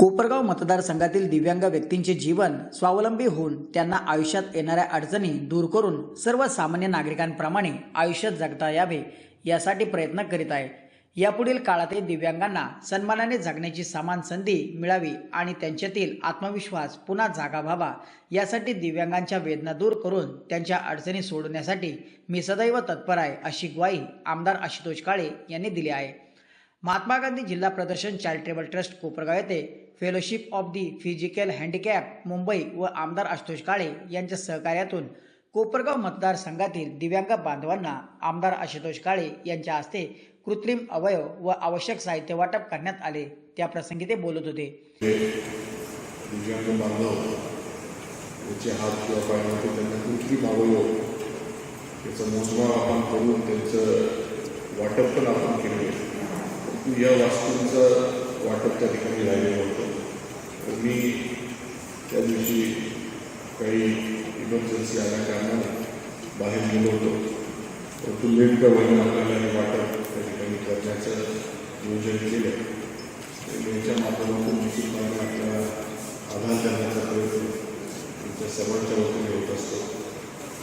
कोपरगाव मतदारसंघातील दिव्यांग व्यक्तींचे जीवन स्वावलंबी होऊन त्यांना आयुष्यात येणाऱ्या अडचणी दूर करून सर्वसामान्य नागरिकांप्रमाणे आयुष्य जगता यावे यासाठी प्रयत्न करीत आहे यापुढील काळातही दिव्यांगांना सन्मानाने जगण्याची समान संधी मिळावी आणि त्यांच्यातील आत्मविश्वास पुन्हा जागा व्हावा यासाठी दिव्यांगांच्या वेदना दूर करून त्यांच्या अडचणी सोडवण्यासाठी मी सदैव तत्पर आहे अशी ग्वाही आमदार आशुतोष काळे यांनी दिली आहे. महात्मा गांधी जिल्हा प्रदर्शन चॅरिटेबल ट्रस्ट कोपरगाव येथे fellowship of the physical handicap Mumbai व आमदार आशुतोष काळे यांच्या सहकार्यातून कोपरगाव मतदारसंघातील दिव्यांग बांधवांना आमदार आशुतोष काळे यांच्या हस्ते कृत्रिम अवयव व आवश्यक साहित्य वाटप करण्यात आले. त्याप्रसंगी ते बोलत होते. दिव्यांग बांधव त्याचं मोजमाप आपण करून त्यांचं वाटप पण आपण केलं या वास्तूंचं वाटप त्या ठिकाणी राहिलेलं होतं. तर मी त्या दिवशी काही इमर्जन्सी आल्या कारणाने बाहेर गेलो होतो. परंतु नेमकं वेळेला आपल्याला हे वाटप त्या ठिकाणी करण्याचं नियोजन केलं. त्यांच्या माध्यमातून निश्चितपणे आपल्याला आधार करण्याचा प्रयत्न त्यांच्या सर्वांच्या वतीने होत असतो.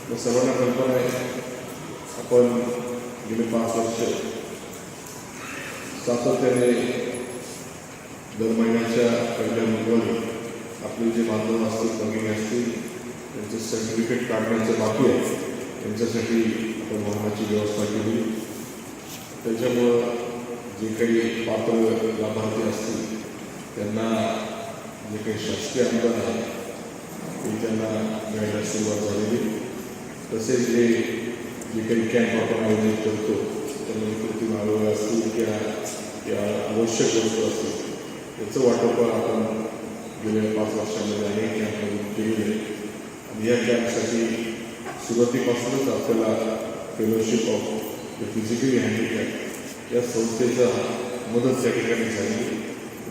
मग सर्वांना कल्पना आहे आपण गेले पाच वर्ष सातत्याने दर महिन्याच्या पहिल्या मंगळवारी आपले जे बांधव असतील भगिनी असतील त्यांचं सर्टिफिकेट काढण्याचं बाकी आहे. त्यांच्यासाठी आपण वाहनाची व्यवस्था केली. त्याच्यामुळं जे काही पात्र लाभार्थी असतील त्यांना जे काही शासकीय अनुदान आहे ते त्यांना मिळायला सुरुवात झालेली. तसेच जे जे काही कॅम्प आपण आयोजित करतो त्यामध्ये कृत्रिम अवयव असतील किंवा या आवश्यक वस्तू असतील याचं वाटप आपण गेल्या पाच वर्षामध्ये अनेक कॅम्पमधून केलेले आहे आणि या कॅम्पसाठी सुरुवातीपासूनच आपल्याला fellowship of the physically handicap या संस्थेचा मदत त्या ठिकाणी झाली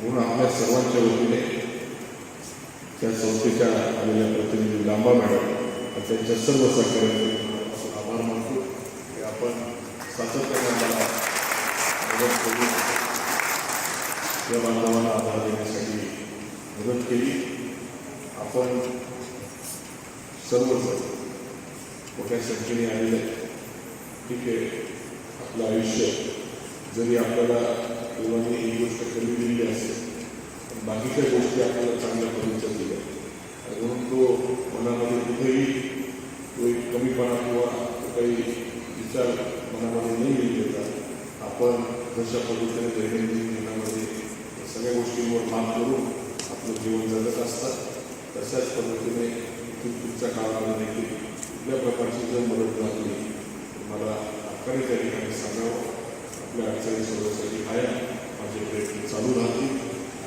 म्हणून आपल्या सर्वांच्या वतीने त्या संस्थेच्या आलेल्या प्रतिनिधी लांबा मॅडम त्यांच्या सर्व सहकार्याचे आभार मानतो. की आपण सातत्याने आम्हाला मदत करून या बांधवांना आधार देण्यासाठी मदत केली आपण सर्वजण मोठ्या संख्येने आलेले आहेत. ठीक आहे आपलं आयुष्य जरी आपल्याला देवाने ही गोष्ट कमी दिलेली असेल पण बाकीच्या गोष्टी आपल्याला चांगल्या पद्धतीच्या दिल्या म्हणून तो मनामध्ये कुठेही तो एक कमीपणा किंवा तो काही विचार मनामध्ये नाही येऊ देता आपण जशा पद्धतीने दैनंदिन जीवनामध्ये या सगळ्या गोष्टींवर मात करून आपलं जीवन जगत असतात. तशाच पद्धतीने तुमच्या काळामध्ये देखील कुठल्या प्रकारची जर मदत लागली मला हक्काने त्या ठिकाणी सांगावं. आपल्या अडचणी सोडवण्यासाठी आहे माझे प्रयत्न चालू राहतील.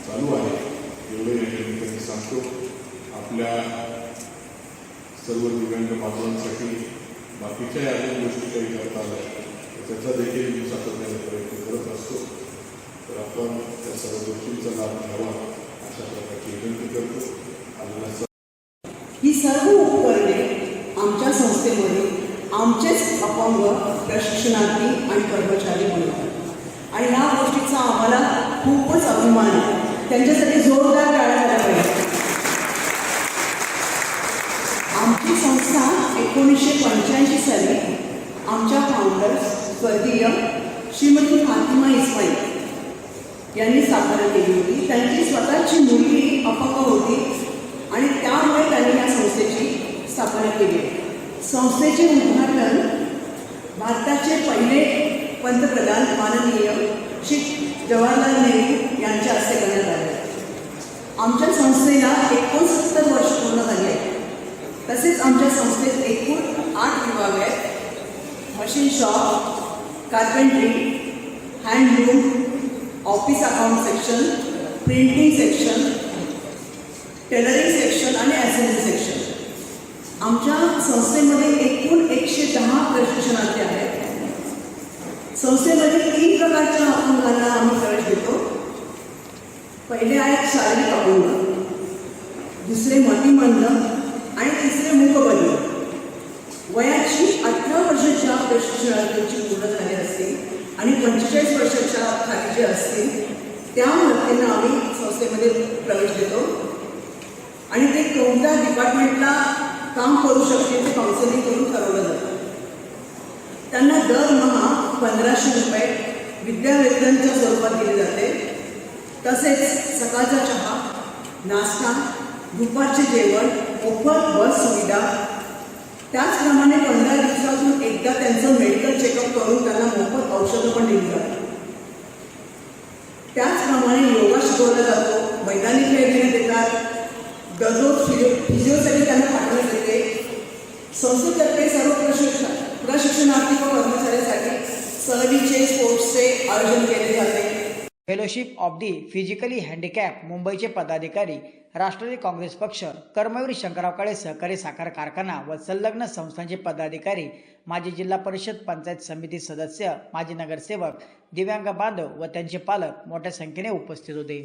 चालू आहे. एवढे या ठिकाणी सांगतो. आपल्या सर्व दिव्यांग बांधवांसाठी बाकीच्या अनेक गोष्टी काही करता आल्या. त्याचा देखील मी सातत्याने प्रयत्न करत असतो. तर आपण त्या सर्व गोष्टींचा लाभ घ्यावा अशा प्रकारची विनंती करतो. आपल्याला ही सर्व उपकरणे आमच्या संस्थेमध्ये आमचेच अपंग प्रशिक्षणार्थी आणि कर्मचारी बनवतात. आणि या गोष्टीचा आम्हाला खूपच अभिमान आहे. त्यांच्यासाठी जोरदार स्वर्गीय श्रीमती फातिमा इस्माईल. यांनी स्थापना केली होती. त्यांची स्वतःची मुलगी अपंग होती आणि त्यामुळे त्यांनी या संस्थेची स्थापना केली. संस्थेचे उद्घाटन भारताचे पहिले पंतप्रधान माननीय श्री जवाहरलाल नेहरू यांच्या हस्ते करण्यात आले. आमच्या संस्थेला एकोणसत्तर वर्ष पूर्ण झाली आहे तसेच आमच्या संस्थेत एकूण आठ विभाग आहेत. Machine shop carpentry handloom office account section printing section tailoring section आणि असेंब्ली सेक्शन आमच्या संस्थेमध्ये एकूण एकशे दहा प्रशिक्षणार्थी आहेत. संस्थेमध्ये तीन प्रकारच्या अपंगांना आम्ही प्रवेश देतो. पहिले आहेत शारीरिक अपंग, दुसरे मतिमंद आणि तिसरे मूकबधिर वयाची अठरा वर्षाच्या प्रशिक्षणार्थीची पंचेचाळीस वर्षाच्या खाली जे असतील त्या व्यक्तींना आम्ही संस्थेमध्ये प्रवेश देतो. आणि ते कोणत्या डिपार्टमेंटला काम करू शकते ते काउन्सिलिंग करून ठरवलं जातं. त्यांना दरमहा पंधराशे रुपये विद्यावेतनच्या स्वरूपात दिले जाते. तसेच सकाळचा चहा नाश्ता दुपारचे जेवण मोफत बस सुविधा त्याचप्रमाणे पंधरा दिवसातून एकदा त्यांचं मेडिकल चेकअप करून त्यांना मोफत औषधं पण दिली जातात. त्याचप्रमाणे योगा शिकवला जातो मैदानी खेळ घेण्यात येतात दररोज फिजिओ फिजिओसाठी त्यांना पाठवण्यात येते. संस्थेतर्फे सर्व प्रशिक्षण प्रशिक्षणार्थी व कर्मचाऱ्यांसाठी सहलीचे स्पोर्ट्सचे आयोजन केले जाते. Fellowship of the physically handicap मुंबईचे पदाधिकारी राष्ट्रवादी काँग्रेस पक्ष कर्मवीर शंकरराव काळे सहकारी साखर कारखाना व संलग्न संस्थांचे पदाधिकारी माजी जिल्हा परिषद पंचायत समिती सदस्य माजी नगरसेवक दिव्यांग बांधव व त्यांचे पालक मोठ्या संख्येने उपस्थित होते.